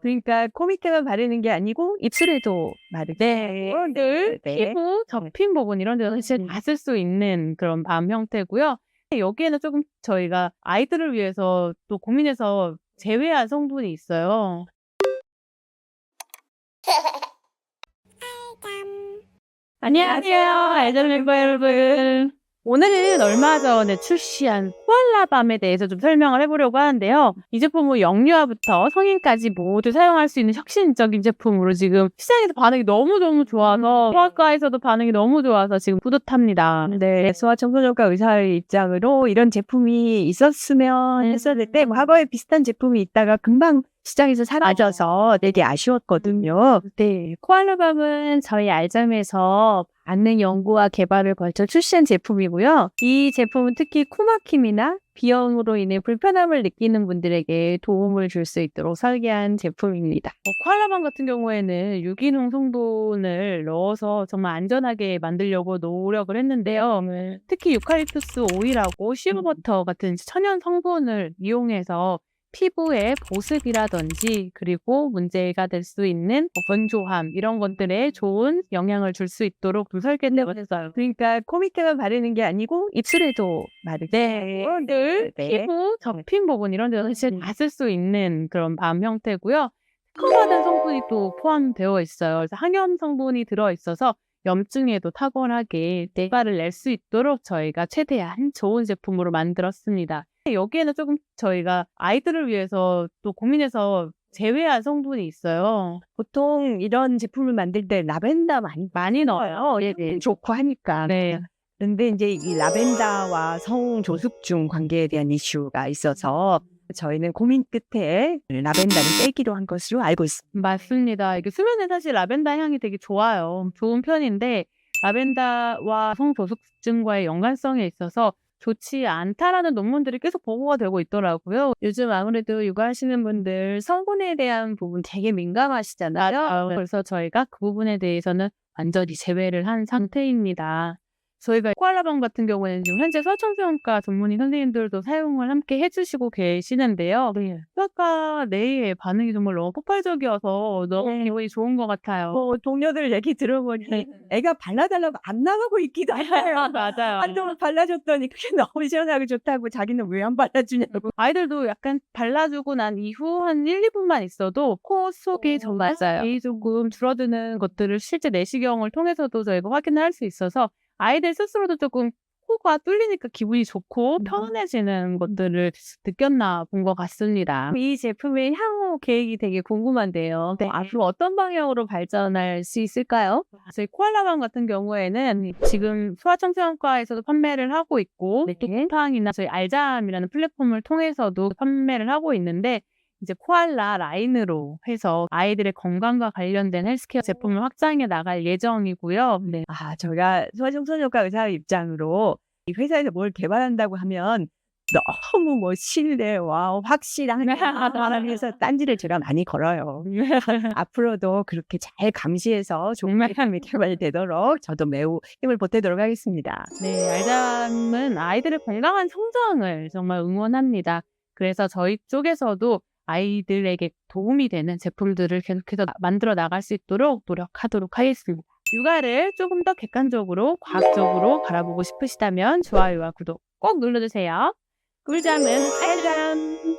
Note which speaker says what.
Speaker 1: 그러니까 코밑에만 바르는 게 아니고 입술에도 바르고
Speaker 2: 네.
Speaker 1: 늘
Speaker 2: 네.
Speaker 1: 피부, 접힌 부분 이런 데서 진짜
Speaker 2: 음.
Speaker 1: 다쓸 수 있는 그런 밤 형태고요. 여기에는 조금 저희가 아이들을 위해서 또 고민해서 제외한 성분이 있어요. 안녕하세요, 아이돌 멤버 여러분. 오늘은 얼마 전에 출시한 코알라 밤에 대해서 좀 설명을 해보려고 하는데요. 이 제품은 영유아부터 성인까지 모두 사용할 수 있는 혁신적인 제품으로 지금 시장에서 반응이 너무너무 좋아서 소아과에서도 반응이 너무 좋아서 지금 뿌듯합니다.
Speaker 2: 네, 소아청소년과 의사의 입장으로 이런 제품이 있었으면
Speaker 1: 음.
Speaker 2: 과거에 비슷한 제품이 있다가 금방 시장에서 사라져서 되게 아쉬웠거든요.
Speaker 1: 네, 코알라밤은 저희 알점에서 많은 연구와 개발을 거쳐 출시한 제품이고요. 이 제품은 특히 코막힘이나 비염으로 인해 불편함을 느끼는 분들에게 도움을 줄 수 있도록 설계한 제품입니다. 어, 코알라밤 같은 경우에는 유기농 성분을 넣어서 정말 안전하게 만들려고 노력을 했는데요. 특히 유칼립투스 오일하고 시어버터 같은 천연 성분을 이용해서 피부의 보습이라든지 그리고 문제가 될 수 있는 뭐 건조함 이런 것들에 좋은 영향을 줄 수 있도록 좀 설계를 했어요.
Speaker 2: 그러니까 코밑에만 바르는 게 아니고 입술에도 바르고
Speaker 1: 네, 늘
Speaker 2: 네.
Speaker 1: 피부, 접힌 부분 이런 데서 진짜 다쓸 수 있는 그런 밤 형태고요. 특허받은 성분이 또 포함되어 있어요. 그래서 항염 성분이 들어 있어서 염증에도 탁월하게 대가를 낼 수 있도록 저희가 최대한 좋은 제품으로 만들었습니다. 여기에는 조금 저희가 아이들을 위해서 또 고민해서 제외한 성분이 있어요.
Speaker 2: 보통 이런 제품을 만들 때 라벤더 많이
Speaker 1: 많이 넣어요. 예, 네.
Speaker 2: 좋고 하니까.
Speaker 1: 네.
Speaker 2: 그런데 이제 이 라벤더와 성조숙중 관계에 대한 이슈가 있어서 저희는 고민 끝에 라벤더는 빼기로 한 것으로 알고 있습니다.
Speaker 1: 맞습니다. 이게 수면에 사실 라벤더 향이 되게 좋아요. 좋은 편인데 라벤더와 성조숙증과의 연관성에 있어서 좋지 않다라는 논문들이 계속 보고가 되고 있더라고요. 요즘 아무래도 육아하시는 분들 성분에 대한 부분 되게 민감하시잖아요. 그래서 저희가 그 부분에 대해서는 완전히 제외를 한 상태입니다. 저희가 코알라밤 같은 경우에는 지금 현재 소아청소년과 전문의 선생님들도 사용을 함께 해주시고 계시는데요. 소아과 내의 반응이 정말 너무 폭발적이어서 너무
Speaker 2: 네.
Speaker 1: 기분이 좋은 것 같아요.
Speaker 2: 뭐 동료들 얘기 들어보니 애가 발라달라고 안 나가고 있기도 해요.
Speaker 1: 맞아요.
Speaker 2: 한동안 발라줬더니 그게 너무 시원하고 좋다고 자기는 왜 안 발라주냐고.
Speaker 1: 아이들도 약간 발라주고 난 이후 한 1, 2분만 있어도 코 속에 좀 맞아요. 이 조금 줄어드는 것들을 실제 내시경을 통해서도 저희가 확인을 할수 있어서 아이들 스스로도 조금 코가 뚫리니까 기분이 좋고
Speaker 2: 음.
Speaker 1: 편안해지는 것들을 느꼈나 본 것 같습니다. 이 제품의 향후 계획이 되게 궁금한데요.
Speaker 2: 네.
Speaker 1: 앞으로 어떤 방향으로 발전할 수 있을까요? 저희 코알라밤 같은 경우에는 지금 소아청소년과에서도 판매를 하고 있고
Speaker 2: 네.
Speaker 1: 쿠팡이나 저희 알잠이라는 플랫폼을 통해서도 판매를 하고 있는데 이제 코알라 라인으로 해서 아이들의 건강과 관련된 헬스케어 제품을 확장해 나갈 예정이고요. 네.
Speaker 2: 아, 저희가 소아청소년과 의사의 입장으로 이 회사에서 뭘 개발한다고 하면 너무 뭐 신뢰와 확실한 바람에서 딴지를 제가 많이 걸어요. 앞으로도 그렇게 잘 감시해서 좋은 제품이 개발되도록 저도 매우 힘을 보태도록 하겠습니다.
Speaker 1: 네, 알잠은 아이들의 건강한 성장을 정말 응원합니다. 그래서 저희 쪽에서도 아이들에게 도움이 되는 제품들을 계속해서 만들어 나갈 수 있도록 노력하도록 하겠습니다. 육아를 조금 더 객관적으로 과학적으로 바라보고 싶으시다면 좋아요와 구독 꼭 눌러주세요. 꿀잠은 알잠!